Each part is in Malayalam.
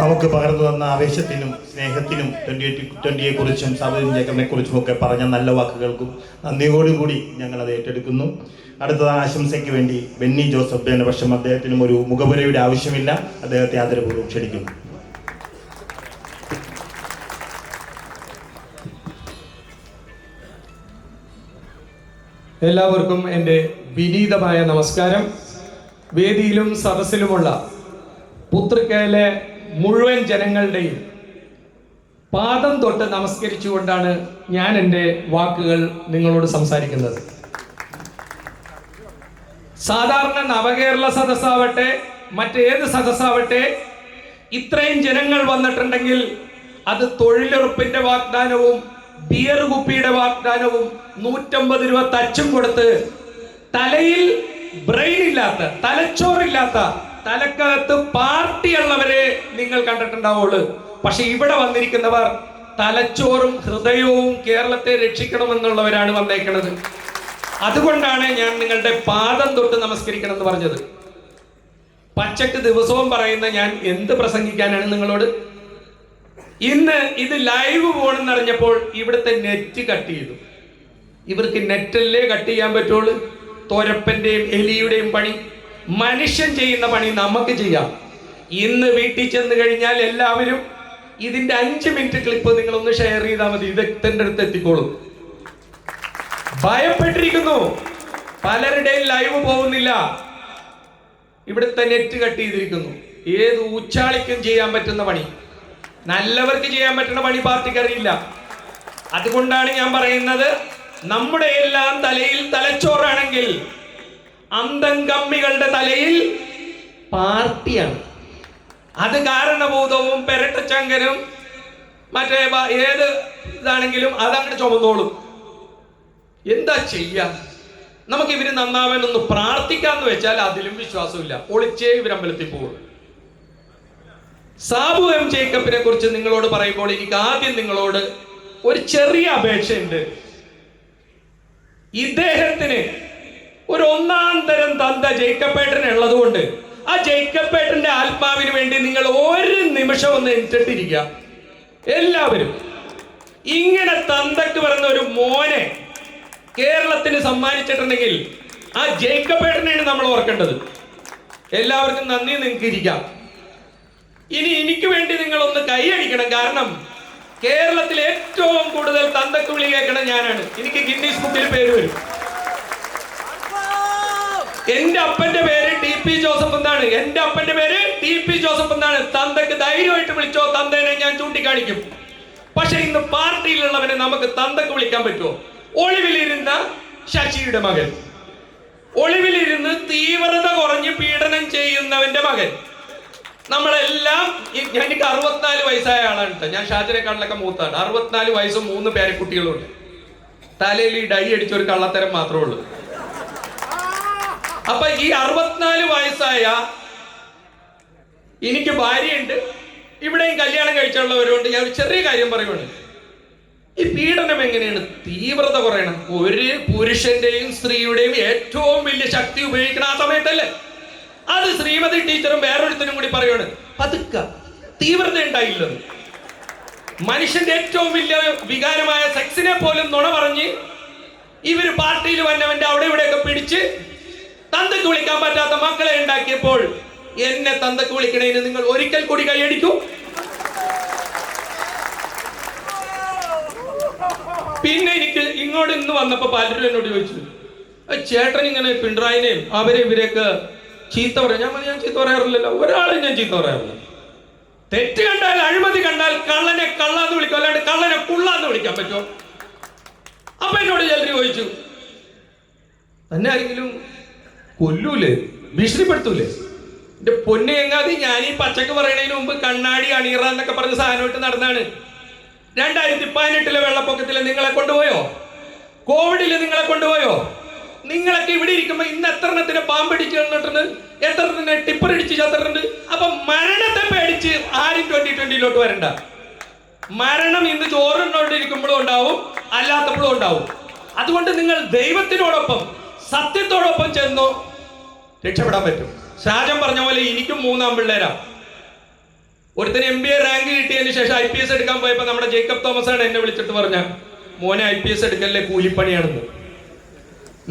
നമുക്ക് പകർന്നു തന്ന ആവേശത്തിനും സ്നേഹത്തിനും ട്വന്റി ട്വന്റിയെ കുറിച്ചും സാബുദ്ദീൻ ജേക്കബിനെ കുറിച്ചും ഒക്കെ പറഞ്ഞ നല്ല വാക്കുകൾക്കും നന്ദിയോടുകൂടി ഞങ്ങൾ അത് ഏറ്റെടുക്കുന്നു. അടുത്തത് ആശംസയ്ക്ക് വേണ്ടി ബെന്നി ജോസഫ് എന്ന പക്ഷം അദ്ദേഹത്തിനും ഒരു മുഖപുരയുടെ ആവശ്യമില്ല. അദ്ദേഹത്തെ ആദരപൂർവം ക്ഷണിക്കുന്നു. എല്ലാവർക്കും എന്റെ വിനീതമായ നമസ്കാരം. വേദിയിലും സദസ്സിലുമുള്ള പുത്രിക്കയിലെ മുഴുവൻ ജനങ്ങളുടെയും പാദം തൊട്ട് നമസ്കരിച്ചുകൊണ്ടാണ് ഞാൻ എന്റെ വാക്കുകൾ നിങ്ങളോട് സംസാരിക്കുന്നത്. സാധാരണ നവകേരള സദസ്സാവട്ടെ മറ്റേത് സദസ്സാവട്ടെ ഇത്രയും ജനങ്ങൾ വന്നിട്ടുണ്ടെങ്കിൽ അത് തൊഴിലുറപ്പിന്റെ വാഗ്ദാനവും ബിയർ കുപ്പിയുടെ വാഗ്ദാനവും നൂറ്റമ്പത് രൂപ തച്ചും കൊടുത്ത് തലയിൽ ബ്രെയിൻ ഇല്ലാത്ത തലച്ചോറില്ലാത്ത തലക്കകത്ത് പാർട്ടിയുള്ളവരെ നിങ്ങൾ കണ്ടിട്ടുണ്ടാവുള്ളൂ. പക്ഷെ ഇവിടെ വന്നിരിക്കുന്നവർ തലച്ചോറും ഹൃദയവും കേരളത്തെ രക്ഷിക്കണമെന്നുള്ളവരാണ് വന്നേക്കുന്നത് അതുകൊണ്ടാണ് ഞാൻ നിങ്ങളുടെ പാദം തൊട്ട് നമസ്കരിക്കണം എന്ന് പറഞ്ഞത്. പച്ചക്ക് ദിവസവും പറയുന്ന ഞാൻ എന്ത് പ്രസംഗിക്കാനാണ് നിങ്ങളോട്? ഇന്ന് ഇത് ലൈവ് പോകണമെന്ന് അറിഞ്ഞപ്പോൾ ഇവിടുത്തെ നെറ്റ് കട്ട് ചെയ്തു. ഇവർക്ക് നെറ്റല്ലേ കട്ട് ചെയ്യാൻ പറ്റുള്ളൂ? തോരപ്പന്റെയും എലിയുടെയും പണി. മനുഷ്യൻ ചെയ്യുന്ന പണി നമുക്ക് ചെയ്യാം. ഇന്ന് വീട്ടിൽ ചെന്ന് കഴിഞ്ഞാൽ എല്ലാവരും ഇതിന്റെ അഞ്ച് മിനിറ്റ് ക്ലിപ്പ് നിങ്ങൾ ഒന്ന് ഷെയർ ചെയ്താൽ മതി വിദഗ്ധന്റെ അടുത്ത് എത്തിക്കോളും. ഭയപ്പെട്ടിരിക്കുന്നു. പലരുടെയും ലൈവ് പോകുന്നില്ല. ഇവിടുത്തെ നെറ്റ് കട്ട് ചെയ്തിരിക്കുന്നു. ഏത് ഉച്ചാളിക്കും ചെയ്യാൻ പറ്റുന്ന പണി. നല്ലവർക്ക് ചെയ്യാൻ പറ്റുന്ന പണി പാർട്ടിക്ക് അറിയില്ല. അതുകൊണ്ടാണ് ഞാൻ പറയുന്നത് നമ്മുടെ എല്ലാം തലയിൽ തലച്ചോറാണെങ്കിൽ അന്തം കമ്മികളുടെ തലയിൽ പാർട്ടിയാണ്. അത് കാരണഭൂതവും പെരട്ടച്ചങ്കനും മറ്റേ ഏത് ഇതാണെങ്കിലും അതങ്ങനെ ചുമന്നോളും. എന്താ ചെയ്യ? നമുക്ക് ഇവർ നന്നാവാനൊന്ന് പ്രാർത്ഥിക്കാന്ന് വെച്ചാൽ അതിലും വിശ്വാസമില്ല. ഒളിച്ചേ ഇവരമ്പലത്തിൽ പോകും സാബു എം ജേക്കബിനെ കുറിച്ച് നിങ്ങളോട് പറയുമ്പോൾ എനിക്ക് ആദ്യം നിങ്ങളോട് ഒരു ചെറിയ അപേക്ഷയുണ്ട്. ഇദ്ദേഹത്തിന് ഒരു ഒന്നാം തരം തന്ത ജേക്കബേട്ടൻ ഉള്ളത് കൊണ്ട് ആ ജേക്കബേട്ടന്റെ ആത്മാവിന് വേണ്ടി നിങ്ങൾ ഒരു നിമിഷം ഒന്ന് എനിച്ചിട്ടിരിക്കുക എല്ലാവരും ഇങ്ങനെ തന്തക്ക് പറഞ്ഞ ഒരു മോനെ കേരളത്തിന് സമ്മാനിച്ചിട്ടുണ്ടെങ്കിൽ ആ ജേക്കബേട്ടനെയാണ് നമ്മൾ ഓർക്കേണ്ടത്. എല്ലാവർക്കും നന്ദി നിങ്ങൾക്ക് ഇരിക്കാം. ഇനി എനിക്ക് വേണ്ടി നിങ്ങൾ ഒന്ന് കൈയടിക്കണം കാരണം കേരളത്തിൽ ഏറ്റവും കൂടുതൽ തന്തക്ക് വിളി കേൾക്കണം ഞാനാണ്. എനിക്ക് ഗിന്നീസ് ബുക്കിൽ പേര് വരും. എന്റെ അപ്പന്റെ പേര് ടി പി ജോസഫ് എന്നാണ്. എന്റെ അപ്പന്റെ പേര് ടി പി ജോസഫ് എന്നാണ്. തന്തക്ക് ധൈര്യമായിട്ട് വിളിച്ചോ തന്തേനെ ഞാൻ ചൂണ്ടിക്കാണിക്കും. പക്ഷെ ഇന്ന് പാർട്ടിയിലുള്ളവനെ നമുക്ക് തന്തക്ക് വിളിക്കാൻ പറ്റുമോ? ഒളിവിലിരുന്ന ശശിയുടെ മകൻ. ഒളിവിലിരുന്ന് തീവ്രത കുറഞ്ഞ് പീഡനം ചെയ്യുന്നവന്റെ മകൻ. നമ്മളെല്ലാം എനിക്ക് അറുപത്തിനാല് വയസ്സായ ആളാണ് കേട്ടോ ഞാൻ ഷാജിനെക്കാട്ടിലൊക്കെ മൂത്താണ്. അറുപത്തിനാല് വയസ്സും മൂന്ന് പേരെ കുട്ടികളുണ്ട് തലയിൽ ഈ ഡൈ അടിച്ച ഒരു കള്ളത്തരം മാത്രമേ ഉള്ളൂ. അപ്പൊ ഈ അറുപത്തിനാല് വയസ്സായ എനിക്ക് ഭാര്യയുണ്ട് ഇവിടെയും കല്യാണം കഴിച്ചുള്ളവരുണ്ട്. ഞാൻ ഒരു ചെറിയ കാര്യം പറയുന്നുണ്ട് ഈ പീഡനം എങ്ങനെയാണ്? തീവ്രത കുറയണം. ഒരു പുരുഷന്റെയും സ്ത്രീയുടെയും ഏറ്റവും വലിയ ശക്തി ഉപയോഗിക്കണം ആ സമയത്തല്ലേ? അത് ശ്രീമതി ടീച്ചറും വേറൊരുത്തനും കൂടി പറയുകയാണ് പതുക്ക തീവ്രത ഉണ്ടായില്ലത് മനുഷ്യന്റെ ഏറ്റവും വലിയ വികാരമായ സെക്സിനെ പോലും നുണ പറഞ്ഞ് ഇവർ പാർട്ടിയിൽ വന്നവന്റെ അവിടെ ഇവിടെയൊക്കെ പിടിച്ച് തന്തക്ക് വിളിക്കാൻ പറ്റാത്ത മക്കളെ ഉണ്ടാക്കിയപ്പോൾ എന്നെ തന്തക്ക് വിളിക്കണേന് നിങ്ങൾ ഒരിക്കൽ കൂടി കൈയടിക്കൂ. പിന്നെ എനിക്ക് ഇങ്ങോട്ട് ഇന്ന് വന്നപ്പോ പലരും എന്നോട് ചോദിച്ചു "ആ ചേട്ടൻ ഇങ്ങനെ പിണറായിനെയും അവരെ ഇവരെയൊക്കെ ചീത്ത പറയാം. ഞാൻ ഞാൻ ചീത്ത പറയാറില്ലല്ലോ ഒരാളെ ഞാൻ ചീത്ത പറയാറില്ല. തെറ്റ് കണ്ടാൽ അഴിമതി കണ്ടാൽ കള്ളനെ കള്ളാന്ന് വിളിക്കും അല്ലാണ്ട് കള്ളനെ കുള്ളാന്ന് വിളിക്കാൻ പറ്റുമോ? അപ്പൊ എന്നോട് ചിലർ ചോദിച്ചു തന്നെ ആരെങ്കിലും കൊല്ലൂലേ? ഭീഷണിപ്പെടുത്തൂലേ? എന്റെ പൊന്നു എങ്ങാതി ഞാൻ ഈ പച്ചക്ക് പറയണതിന് മുമ്പ് കണ്ണാടി അണിയറ എന്നൊക്കെ പറഞ്ഞ സാധനമായിട്ട് നടന്നാണ്. രണ്ടായിരത്തി പതിനെട്ടിലെ വെള്ളപ്പൊക്കത്തിൽ നിങ്ങളെ കൊണ്ടുപോയോ? കോവിഡിൽ നിങ്ങളെ കൊണ്ടുപോയോ? നിങ്ങളൊക്കെ ഇവിടെ ഇരിക്കുമ്പോ ഇന്ന് എത്ര എണ്ണത്തിന് പാമ്പടിച്ച് തന്നിട്ടുണ്ട് എത്ര എണ്ണത്തിന് ടിപ്പർ ഇടിച്ച് ചത്തിട്ടുണ്ട് അപ്പൊ മരണത്തെ പേടിച്ച് ആരും ട്വന്റി ട്വന്റിയിലോട്ട് വരണ്ട. മരണം ഇന്ന് ചോറുണ്ടോണ്ടിരിക്കുമ്പോഴും ഉണ്ടാവും അല്ലാത്തപ്പോഴും ഉണ്ടാവും. അതുകൊണ്ട് നിങ്ങൾ ദൈവത്തിനോടൊപ്പം സത്യത്തോടൊപ്പം ചെന്നു രക്ഷപ്പെടാൻ പറ്റും. ഷാജൻ പറഞ്ഞ പോലെ എനിക്കും മൂന്നാം പിള്ളേരാ. ഒരുത്തിന് എം ബി എ റാങ്ക് കിട്ടിയതിന് ശേഷം ഐ പി എസ് എടുക്കാൻ പോയപ്പോൾ നമ്മുടെ ജേക്കബ് തോമസ് ആണ് എന്നെ വിളിച്ചിട്ട് പറഞ്ഞ മോനെ ഐ പി എസ് എടുക്കല്ലേ കൂലിപ്പണിയാണെന്ന്.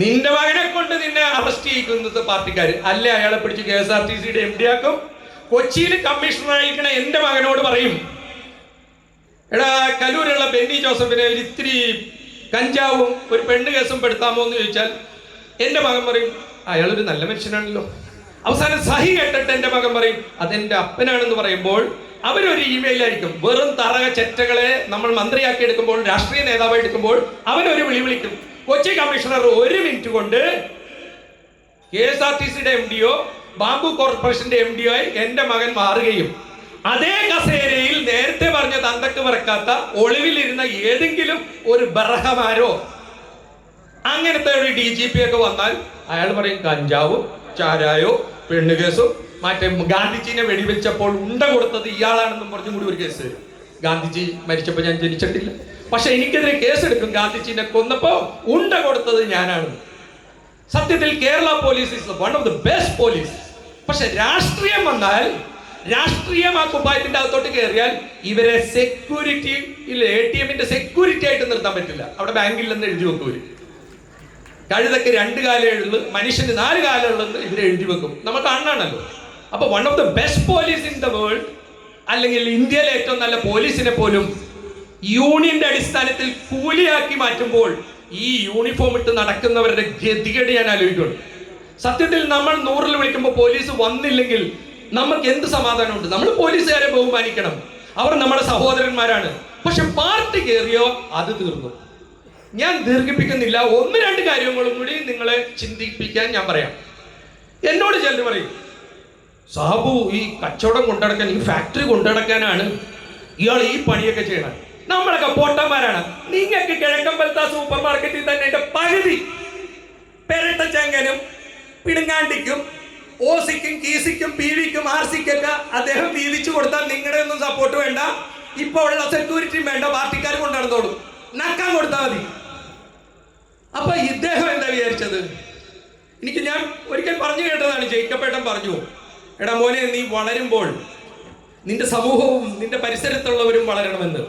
നിന്റെ മകനെ കൊണ്ട് നിന്നെ അറസ്റ്റ് ചെയ്യിക്കുന്നത് പാർട്ടിക്കാർ അല്ലേ? അയാളെ പിടിച്ച് കെ എസ് ആർ ടി സിയുടെ എം ഡി ആക്കും. കൊച്ചിയിൽ കമ്മീഷണർ ആയിരിക്കണ എന്റെ മകനോട് പറയും എടാ കലൂരുള്ള ബെന്നി ജോസഫിനെ ഒരു ഇത്തിരി കഞ്ചാവും ഒരു പെണ്ണ് കേസും പെടുത്താമോ? എന്ന് ചോദിച്ചാൽ എന്റെ മകൻ പറയും അയാളൊരു നല്ല മനുഷ്യനാണല്ലോ. അവസാനം സഹി കേട്ടിട്ട് എന്റെ മകൻ പറയും അതെന്റെ അപ്പനാണെന്ന് പറയുമ്പോൾ അവരൊരു ഇമെയിൽ ആയിരിക്കും വെറും തറക ചെറ്റകളെ നമ്മൾ മന്ത്രിയാക്കി എടുക്കുമ്പോൾ രാഷ്ട്രീയ നേതാവായി എടുക്കുമ്പോൾ അവനൊരു വിളി വിളിക്കും. കൊച്ചി കമ്മീഷണർ ഒരു മിനിറ്റ് കൊണ്ട് കെ എസ് ആർ ടി സിയുടെ എം ഡിഒ ബാംബു കോർപ്പറേഷന്റെ എം ഡിഒ ആയി എന്റെ മകൻ മാറുകയും അതേ കസേരയിൽ നേരത്തെ പറഞ്ഞ തന്തക്ക് പറക്കാത്ത ഒളിവിലിരുന്ന ഏതെങ്കിലും ഒരു ബർഹമാരോ അങ്ങനത്തെ ഒരു ഡി ജി പി ഒക്കെ വന്നാൽ അയാൾ പറയും കഞ്ചാവും ചാരായോ പെണ്ണു കേസും മറ്റേ ഗാന്ധിജീനെ വെടിവെച്ചപ്പോൾ ഉണ്ട കൊടുത്തത് ഇയാളാണെന്നും പറഞ്ഞും കൂടി ഒരു കേസ്. ഗാന്ധിജി മരിച്ചപ്പോൾ ഞാൻ ജനിച്ചിട്ടില്ല. പക്ഷെ എനിക്കെതിരെ കേസെടുക്കും. ഗാന്ധിജിനെ കൊന്നപ്പോ ഉണ്ട കൊടുത്തത് ഞാനാണ്. സത്യത്തിൽ Kerala police is one of the best police പക്ഷെ രാഷ്ട്രീയം വന്നാൽ രാഷ്ട്രീയം ആ കുപ്പായത്തിന്റെ അകത്തോട്ട് കയറിയാൽ ഇവരെ സെക്യൂരിറ്റി ഇല്ല എ ടി എമ്മിന്റെ സെക്യൂരിറ്റി ആയിട്ട് നിർത്താൻ പറ്റില്ല. അവിടെ ബാങ്കിൽ നിന്ന് എഴുതി വെക്കും ഇവർ കഴുതക്ക് രണ്ട് കാലേ ഉള്ളൂ മനുഷ്യന് നാല് കാലം ഉള്ളത് ഇവർ എഴുതി വെക്കും. നമ്മൾ കാണാണല്ലോ അപ്പൊ one of the best police in the world അല്ലെങ്കിൽ ഇന്ത്യയിലെ ഏറ്റവും നല്ല പോലീസിനെ പോലും യൂണിയന്റെ അടിസ്ഥാനത്തിൽ കൂലിയാക്കി മാറ്റുമ്പോൾ ഈ യൂണിഫോം ഇട്ട് നടക്കുന്നവരുടെ ഗതികേട് ഞാൻ ആലോചിക്കുന്നു. സത്യത്തിൽ നമ്മൾ നൂറിൽ വിളിക്കുമ്പോൾ പോലീസ് വന്നില്ലെങ്കിൽ നമുക്ക് എന്ത് സമാധാനമുണ്ട്? നമ്മൾ പോലീസുകാരെ ബഹുമാനിക്കണം. അവർ നമ്മുടെ സഹോദരന്മാരാണ്. പക്ഷെ പാർട്ടി കയറിയോ അത് തീർന്നു. ഞാൻ ദീർഘിപ്പിക്കുന്നില്ല. ഒന്ന് രണ്ട് കാര്യങ്ങളും കൂടി നിങ്ങളെ ചിന്തിപ്പിക്കാൻ ഞാൻ പറയാം. എന്നോട് ചെല്ലു പറയും. സാബു ഈ കച്ചവടം കൊണ്ടടക്കാൻ ഈ ഫാക്ടറി കൊണ്ടടക്കാനാണ് ഇയാൾ ഈ പണിയൊക്കെ ചെയ്യണം നമ്മളൊക്കെ പൊട്ടന്മാരാണ്. നിങ്ങൾക്ക് കിഴക്കമ്പലത്ത സൂപ്പർ മാർക്കറ്റിൽ തന്നെ എന്റെ പകുതി പെരട്ടച്ചങ്കനും പിടുങ്ങാണ്ടിക്കും ഓസിക്കും കീസിക്കും പി വിക്കും ആർ സിക്കൊക്കെ അദ്ദേഹം വീതിച്ചു കൊടുത്താൽ നിങ്ങളുടെ ഒന്നും സപ്പോർട്ട് വേണ്ട. ഇപ്പോൾ ഉള്ള സെക്യൂരിറ്റിയും വേണ്ട. പാർട്ടിക്കാർ കൊണ്ടു നടന്നോളും നക്കാൻ കൊടുത്താൽ മതി. അപ്പൊ ഇദ്ദേഹം എന്താ വിചാരിച്ചത്? എനിക്ക് ഞാൻ ഒരിക്കൽ പറഞ്ഞു കേട്ടതാണ് ജയിക്കപ്പേട്ടൻ പറഞ്ഞു. എടാ മോനെ നീ വളരുമ്പോൾ നിന്റെ സമൂഹവും നിന്റെ പരിസരത്തുള്ളവരും വളരണമെന്ന്.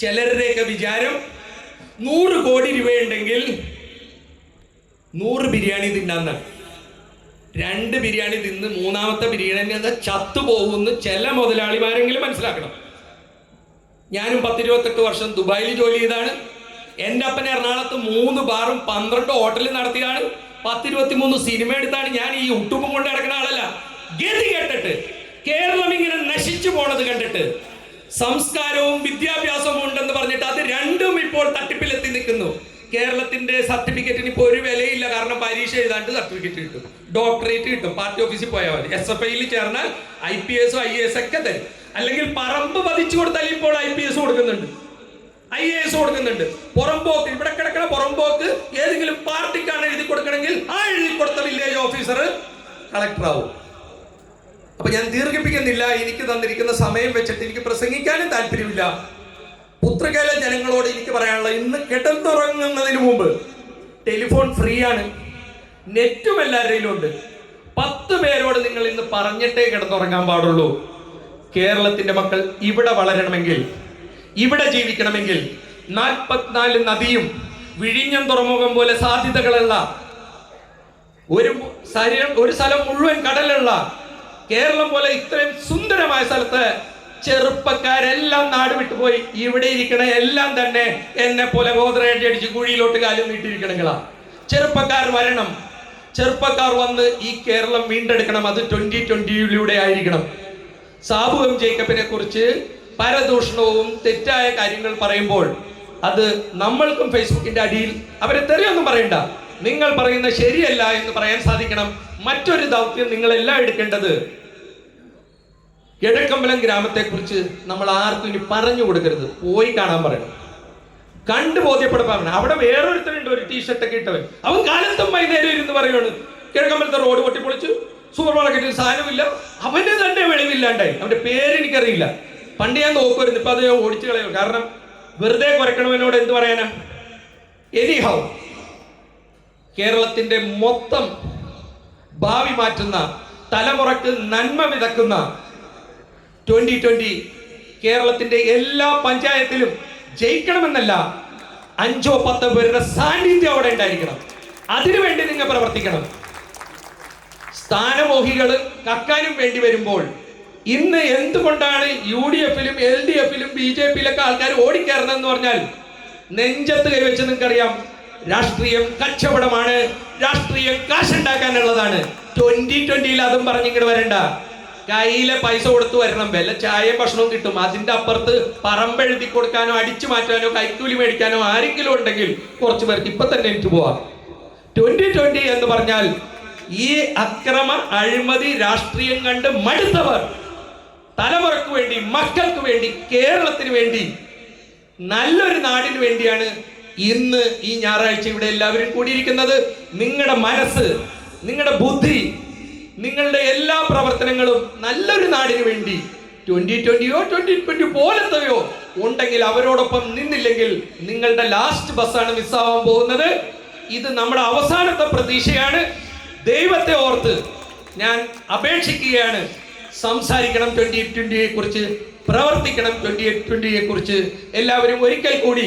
ചിലരുടെയൊക്കെ വിചാരം നൂറ് കോടി രൂപയുണ്ടെങ്കിൽ നൂറ് ബിരിയാണി തിന്നാന്നാണ് രണ്ട് ബിരിയാണി തിന്ന് മൂന്നാമത്തെ ബിരിയാണി എന്താ ചത്തുപോകുമെന്ന് ചില മുതലാളിമാരെങ്കിലും മനസ്സിലാക്കണം. ഞാനും പത്തിരുപത്തെട്ട് വർഷം ദുബായിൽ ജോലി ചെയ്താണ്. എന്റെ അപ്പൻ എറണാകുളത്ത് മൂന്ന് ബാറും പന്ത്രണ്ട് ഹോട്ടലും നടത്തിയാണ് പത്തിരുപത്തി മൂന്ന് സിനിമ എടുത്താണ് ഞാൻ ഈ ഉട്ടുമ്പും കൊണ്ട് നടക്കുന്ന ആളല്ല. ഗതി കേട്ടിട്ട് കേരളം ഇങ്ങനെ നശിച്ചു പോണത് കണ്ടിട്ട് സംസ്കാരവും വിദ്യാഭ്യാസവും ഉണ്ടെന്ന് പറഞ്ഞിട്ട് അത് രണ്ടും ഇപ്പോൾ തട്ടിപ്പിലെത്തി നിൽക്കുന്നു. കേരളത്തിന്റെ സർട്ടിഫിക്കറ്റിന് ഇപ്പോൾ ഒരു വിലയില്ല കാരണം പരീക്ഷ എഴുതാണ്ട് സർട്ടിഫിക്കറ്റ് കിട്ടും. ഡോക്ടറേറ്റ് കിട്ടും പാർട്ടി ഓഫീസിൽ പോയാൽ മതി. എസ് എഫ് ഐയിൽ ചേർന്നാൽ ഐ പി എസും ഐ എസ് ഒക്കെ തരും. അല്ലെങ്കിൽ പറമ്പ് പതിച്ചു കൊടുത്താൽ ഇപ്പോൾ ഐ പി എസ് കൊടുക്കുന്നുണ്ട്. ഐ എ എസ് കൊടുക്കുന്നുണ്ട്. പുറമ്പോക്ക് ഇവിടെ കിടക്കണ പുറമ്പോക്ക് ഏതെങ്കിലും പാർട്ടിക്കാണ് എഴുതി കൊടുക്കണമെങ്കിൽ ആ എഴുതി കൊടുത്ത വില്ലേജ് ഓഫീസർ കളക്ടർ ആവും. അപ്പൊ ഞാൻ ദീർഘിപ്പിക്കുന്നില്ല എനിക്ക് തന്നിരിക്കുന്ന സമയം വെച്ചിട്ട് എനിക്ക് പ്രസംഗിക്കാനും താല്പര്യമില്ല. പുത്രകേല ജനങ്ങളോട് എനിക്ക് പറയാനുള്ള ഇന്ന് കിടന്നുറങ്ങുന്നതിന് മുമ്പ് ടെലിഫോൺ ഫ്രീ ആണ്. നെറ്റും എല്ലാവരുടെയും ഉണ്ട്. പത്ത് പേരോട് നിങ്ങൾ ഇന്ന് പറഞ്ഞിട്ടേ കിടന്നുറങ്ങാൻ പാടുള്ളൂ. കേരളത്തിന്റെ മക്കൾ ഇവിടെ വളരണമെങ്കിൽ ഇവിടെ ജീവിക്കണമെങ്കിൽ നാൽപ്പത്തിനാല് നദിയും വിഴിഞ്ഞം തുറമുഖം പോലെ സാധ്യതകളുള്ള ഒരു ഒരു സ്ഥലം മുഴുവൻ കടലുള്ള കേരളം പോലെ ഇത്രയും സുന്ദരമായ സ്ഥലത്ത് ചെറുപ്പക്കാരെല്ലാം നാട് വിട്ടുപോയി. ഇവിടെ ഇരിക്കണ എല്ലാം തന്നെ എന്നെ പോലെ ഗോദ്രേണ്ടി അടിച്ച് കുഴിയിലോട്ട് കാലും നീട്ടിരിക്കണങ്ങളാ ചെറുപ്പക്കാർ വരണം. ചെറുപ്പക്കാർ വന്ന് ഈ കേരളം വീണ്ടെടുക്കണം. അത് ട്വന്റി ട്വന്റിയിലൂടെ ആയിരിക്കണം. സാബു എം ജേക്കബിനെ കുറിച്ച് പരദൂഷണവും തെറ്റായ കാര്യങ്ങൾ പറയുമ്പോൾ അത് നമ്മൾക്കും ഫേസ്ബുക്കിന്റെ അടിയിൽ അവരെ തെറിയൊന്നും പറയണ്ട. നിങ്ങൾ പറയുന്ന ശരിയല്ല എന്ന് പറയാൻ സാധിക്കണം. മറ്റൊരു ദൗത്യം നിങ്ങളെല്ലാം എടുക്കേണ്ടത് കിഴക്കമ്പലം ഗ്രാമത്തെ കുറിച്ച് നമ്മൾ ആർക്കും ഇനി പറഞ്ഞു കൊടുക്കരുത്. പോയി കാണാൻ പറയണം. കണ്ടു ബോധ്യപ്പെടുത്താൻ അവിടെ വേറൊരുത്തരുണ്ട് ഒരു ടീഷർട്ട് ഒക്കെ ഇട്ടവൻ. അവൻ കാലത്തും വൈകുന്നേരം ഇരുന്ന് പറയുകയാണ് കിഴക്കമ്പലത്തെ റോഡ് പൊട്ടിപ്പൊളിച്ചു സൂപ്പർ മാർക്കറ്റിൽ സാധനമില്ല. അവന് തന്നെ വെളിവില്ലാണ്ടായി. അവന്റെ പേര് എനിക്കറിയില്ല. പണ്ട് ഞാൻ നോക്കുമായിരുന്നു ഇപ്പൊ അത് ഞാൻ ഓടിച്ചു കളയും കാരണം വെറുതെ കുറയ്ക്കണമെന്നോട് എന്ത് പറയാനാ? എനിഹൗ കേരളത്തിന്റെ മൊത്തം ഭാവി മാറ്റുന്ന തലമുറയ്ക്ക് നന്മ വിതക്കുന്ന ട്വന്റി ട്വന്റി കേരളത്തിന്റെ എല്ലാ പഞ്ചായത്തിലും ജയിക്കണമെന്നല്ല അഞ്ചോ പത്തോ പേരുടെ സാന്നിധ്യം അവിടെ ഉണ്ടായിരിക്കണം. അതിനുവേണ്ടി നിങ്ങൾ പ്രവർത്തിക്കണം. സ്ഥാനമോഹികൾ കക്കാനും വേണ്ടി വരുമ്പോൾ ഇന്ന് എന്തുകൊണ്ടാണ് യു ഡി എഫിലും എൽ ഡി എഫിലും ബി ജെ പിയിലൊക്കെ ആൾക്കാർ ഓടിക്കയറുന്നതെന്ന് പറഞ്ഞാൽ നെഞ്ചത്ത് കൈവച്ച് നിങ്ങൾക്കറിയാം രാഷ്ട്രീയം കച്ചവടമാണ് രാഷ്ട്രീയം കാശുണ്ടാക്കാനുള്ളതാണ്. ട്വന്റി ട്വന്റിയിൽ അതും പറഞ്ഞിങ്ങോട്ട് വരണ്ട. കയ്യിലെ പൈസ കൊടുത്തു വരണം വല്ല ചായയും ഭക്ഷണവും കിട്ടും. അതിന്റെ അപ്പുറത്ത് പറമ്പെഴുതി കൊടുക്കാനോ അടിച്ചു മാറ്റാനോ കൈക്കൂലി മേടിക്കാനോ ആരെങ്കിലും ഉണ്ടെങ്കിൽ കുറച്ച് പേർക്ക് ഇപ്പൊ തന്നെ എനിക്ക് പോവാം. ട്വന്റി ട്വന്റി എന്ന് പറഞ്ഞാൽ ഈ അക്രമ അഴിമതി രാഷ്ട്രീയം കണ്ട് മടുത്തവർ തലമുറയ്ക്ക് വേണ്ടി മക്കൾക്ക് വേണ്ടി കേരളത്തിന് വേണ്ടി നല്ലൊരു നാടിന് വേണ്ടിയാണ് ഇന്ന് ഈ ഞായറാഴ്ച ഇവിടെ എല്ലാവരും കൂടിയിരിക്കുന്നത്. നിങ്ങളുടെ മനസ്സ് നിങ്ങളുടെ ബുദ്ധി നിങ്ങളുടെ എല്ലാ പ്രവർത്തനങ്ങളും നല്ലൊരു നാടിന് വേണ്ടി ട്വന്റി ട്വന്റിയോ ട്വന്റി ട്വന്റി പോലത്തെയോ ഉണ്ടെങ്കിൽ അവരോടൊപ്പം നിന്നില്ലെങ്കിൽ നിങ്ങളുടെ ലാസ്റ്റ് ബസ്സാണ് മിസ്സാവാൻ പോകുന്നത്. ഇത് നമ്മുടെ അവസാനത്തെ പ്രതീക്ഷയാണ്. ദൈവത്തെ ഓർത്ത് ഞാൻ അപേക്ഷിക്കുകയാണ്. സംസാരിക്കണം ട്വന്റി ട്വന്റിയെ കുറിച്ച് പ്രവർത്തിക്കണം ട്വന്റി ട്വന്റിയെ കുറിച്ച്. എല്ലാവരും ഒരിക്കൽ കൂടി